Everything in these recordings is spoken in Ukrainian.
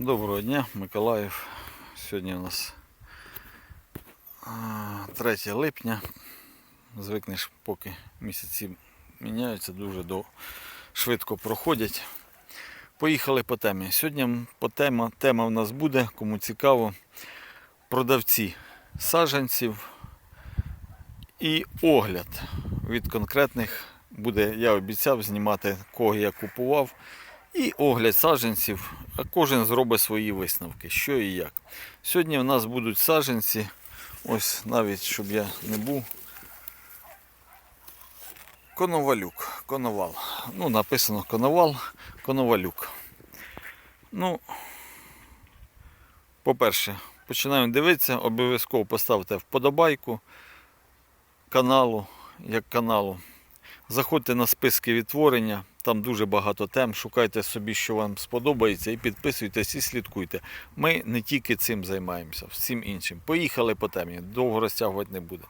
Доброго дня, Миколаїв. Сьогодні у нас 3 липня. Звикнеш, поки місяці міняються, дуже до... швидко проходять. Поїхали по темі. Сьогодні по тема, тема в нас буде, кому цікаво, продавці саджанців і огляд від конкретних буде, я обіцяв знімати, кого я купував. І огляд саджанців, а кожен зробить свої висновки, що і як. Сьогодні у нас будуть саджанці, ось навіть щоб я не був. Коновалюк, коновал. Ну, написано коновал, коновалюк. Ну, по-перше, починаємо дивитися, обов'язково поставте вподобайку каналу, як каналу. Заходьте на списки відтворення, там дуже багато тем. Шукайте собі, що вам сподобається, і підписуйтесь і слідкуйте. Ми не тільки цим займаємося, всім іншим. Поїхали по темі, довго розтягувати не буде.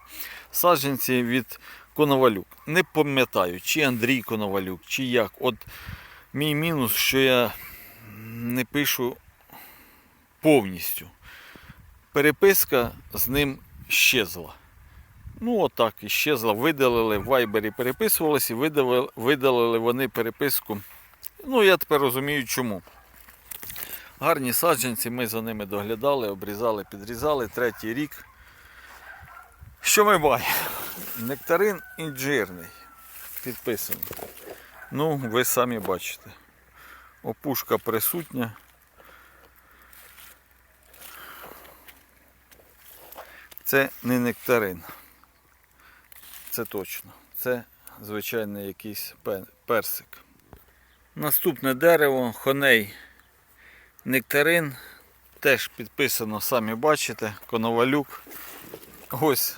Саджанці від Коновалюк. Не пам'ятаю, чи Андрій Коновалюк, чи як. От мій мінус, що я не пишу повністю. Переписка з ним щезла. Ну, отак, іщезла, видалили в вайбері, переписувалися і видалили, видалили вони переписку. Ну, я тепер розумію, чому. Гарні саджанці, ми за ними доглядали, обрізали, підрізали третій рік. Що ми маємо? Нектарин інжирний. Підписаний. Ну, ви самі бачите. Опушка присутня. Це не нектарин. Це точно. Це звичайний якийсь персик. Наступне дерево, хоней нектарин. Теж підписано, самі бачите, коновалюк. Ось.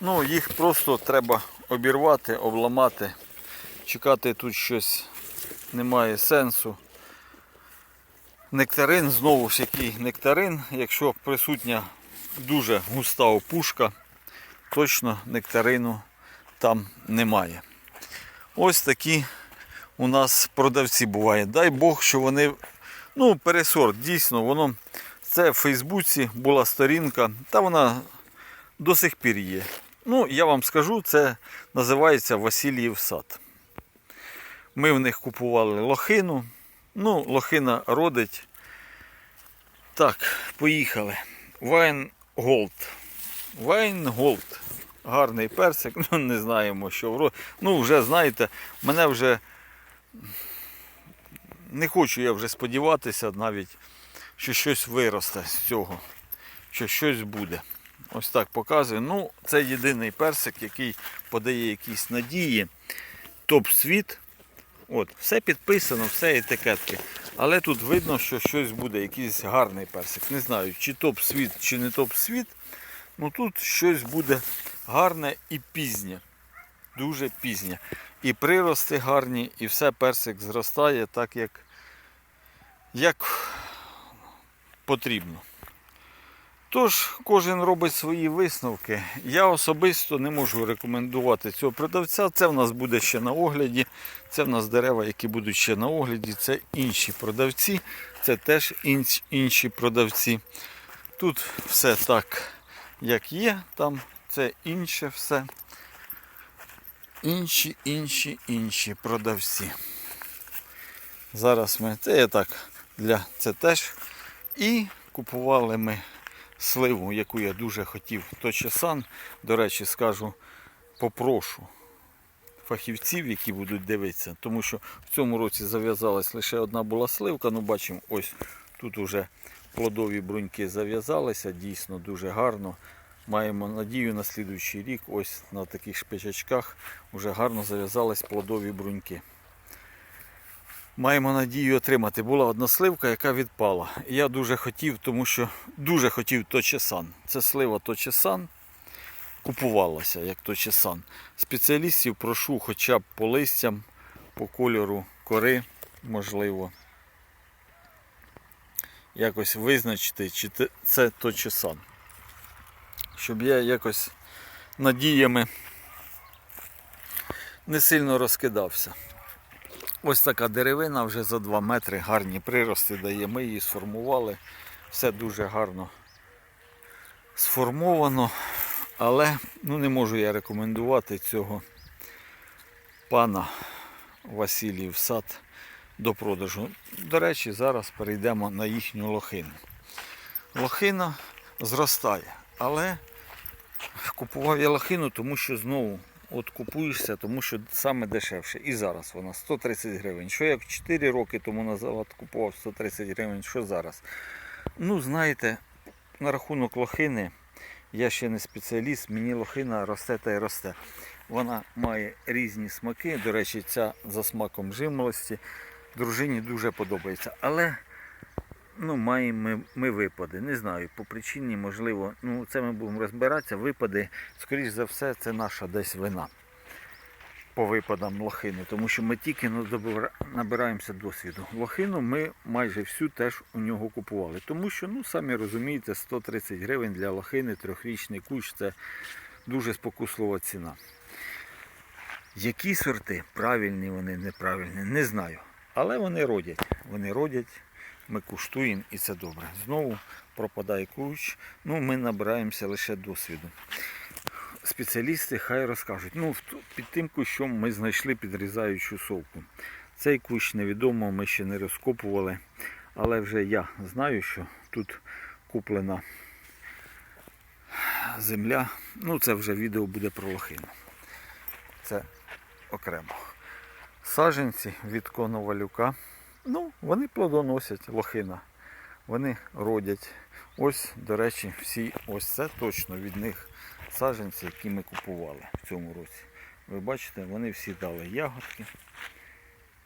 Ну, їх просто треба обірвати, обламати. Чекати тут щось немає сенсу. Нектарин, знову ж який нектарин, якщо присутня дуже густа опушка, точно нектарину там немає. Ось такі у нас продавці бувають. Дай Бог, що вони. Ну, пересорт, дійсно, воно. Це в Фейсбуці була сторінка, та вона до сих пір є. Ну, я вам скажу, це називається Васильєв сад. Ми в них купували лохину. Ну, лохина родить. Так, поїхали. Вайн Голд. Вайн Голд. Гарний персик, ну не знаємо, що вро. Ну, вже знаєте, мене вже не хочу я вже сподіватися навіть, що щось виросте з цього, що щось буде. Ось так показую. Ну, це єдиний персик, який подає якісь надії. Топ-світ. От, все підписано, все етикетки. Але тут видно, що щось буде, якийсь гарний персик. Не знаю, чи топ-світ, чи не топ-світ. Ну тут щось буде гарне і пізнє. Дуже пізнє. І прирости гарні, і все персик зростає так, як, як потрібно. Тож, кожен робить свої висновки. Я особисто не можу рекомендувати цього продавця. Це в нас буде ще на огляді. Це в нас дерева, які будуть ще на огляді. Це інші продавці, це теж інші продавці. Тут все так, як є, там це інше все. Інші, інші, інші продавці. Зараз ми, це я так, для це теж. І купували ми сливу, яку я дуже хотів. Точесан, до речі, скажу, попрошу фахівців, які будуть дивитися, тому що в цьому році зав'язалась лише одна була сливка. Ну, бачимо, ось тут уже плодові бруньки зав'язалися, дійсно дуже гарно. Маємо надію на слідуючий рік, ось на таких шпичачках вже гарно зав'язались плодові бруньки. Маємо надію отримати. Була одна сливка, яка відпала. Я дуже хотів, тому що дуже хотів точесан. Це слива точесан. Купувалася як точесан. Спеціалістів прошу хоча б по листям, по кольору кори, можливо. Якось визначити, чи це точесан. Щоб я якось надіями не сильно розкидався. Ось така деревина вже за 2 метри гарні прирости дає. Ми її сформували. Все дуже гарно сформовано. Але ну, не можу я рекомендувати цього пана Васильїв сад до продажу. До речі, зараз перейдемо на їхню лохину. Лохина зростає, але купував я лохину, тому що знову от купуєшся, тому що саме дешевше. І зараз вона 130 гривень. Що як 4 роки тому назад купував 130 гривень, що зараз? Ну, знаєте, на рахунок лохини, я ще не спеціаліст, мені лохина росте та й росте. Вона має різні смаки. До речі, ця за смаком жимолості. Дружині дуже подобається. Але ну, маємо ми, ми випади. Не знаю, по причині, можливо, ну це ми будемо розбиратися. Випади, скоріш за все, це наша десь вина по випадам лохини, тому що ми тільки ну, набираємося досвіду. Лохину ми майже всю теж у нього купували. Тому що, ну самі розумієте, 130 гривень для лохини, трьохрічний кущ це дуже спокуслива ціна. Які сорти, правильні вони, неправильні, не знаю. Але вони родять. Вони родять, ми куштуємо і це добре. Знову пропадає кущ, ну ми набираємося лише досвіду. Спеціалісти хай розкажуть. Ну, під тим кущом ми знайшли підрізаючу совку. Цей кущ невідомо, ми ще не розкопували. Але вже я знаю, що тут куплена земля. Ну, це вже відео буде про лохину. Це окремо. Саженці від коновалюка. Ну, вони плодоносять лохина. Вони родять. Ось, до речі, всі, ось це точно від них саженці, які ми купували в цьому році. Ви бачите, вони всі дали ягодки,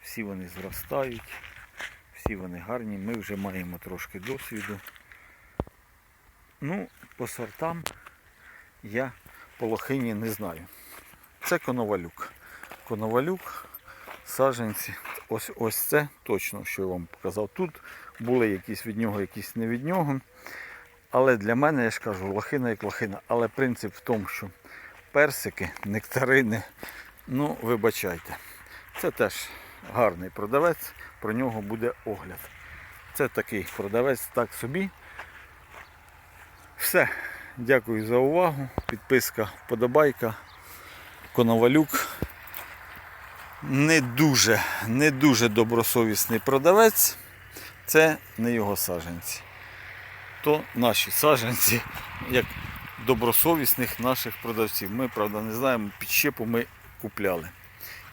всі вони зростають, всі вони гарні. Ми вже маємо трошки досвіду. Ну, по сортам я по лохині не знаю. Це коновалюк. Коновалюк, саженці. Ось ось це точно, що я вам показав. Тут були якісь від нього, якісь не від нього. Але для мене, я ж кажу, лохина як лохина. Але принцип в тому, що персики, нектарини, ну, вибачайте. Це теж гарний продавець, про нього буде огляд. Це такий продавець так собі. Все. Дякую за увагу. Підписка, вподобайка. Коновалюк. Не дуже, не дуже добросовісний продавець. Це не його саженці. То наші саженці, як добросовісних наших продавців. Ми, правда, не знаємо, під щепу ми купляли.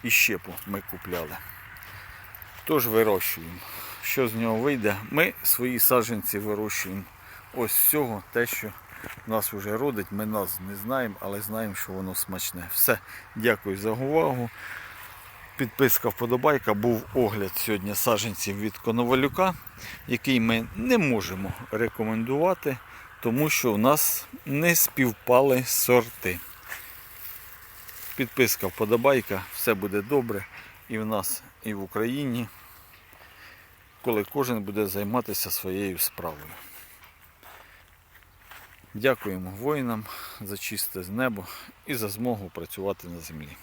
І щепу ми купляли. Тож вирощуємо. Що з нього вийде? Ми свої саженці вирощуємо. Ось з цього те, що нас вже родить, ми нас не знаємо, але знаємо, що воно смачне. Все, дякую за увагу. Підписка вподобайка. Був огляд сьогодні саджанців від Коновалюка, який ми не можемо рекомендувати, тому що у нас не співпали сорти. Підписка вподобайка, все буде добре і в нас, і в Україні, коли кожен буде займатися своєю справою. Дякуємо воїнам за чисте небо і за змогу працювати на землі.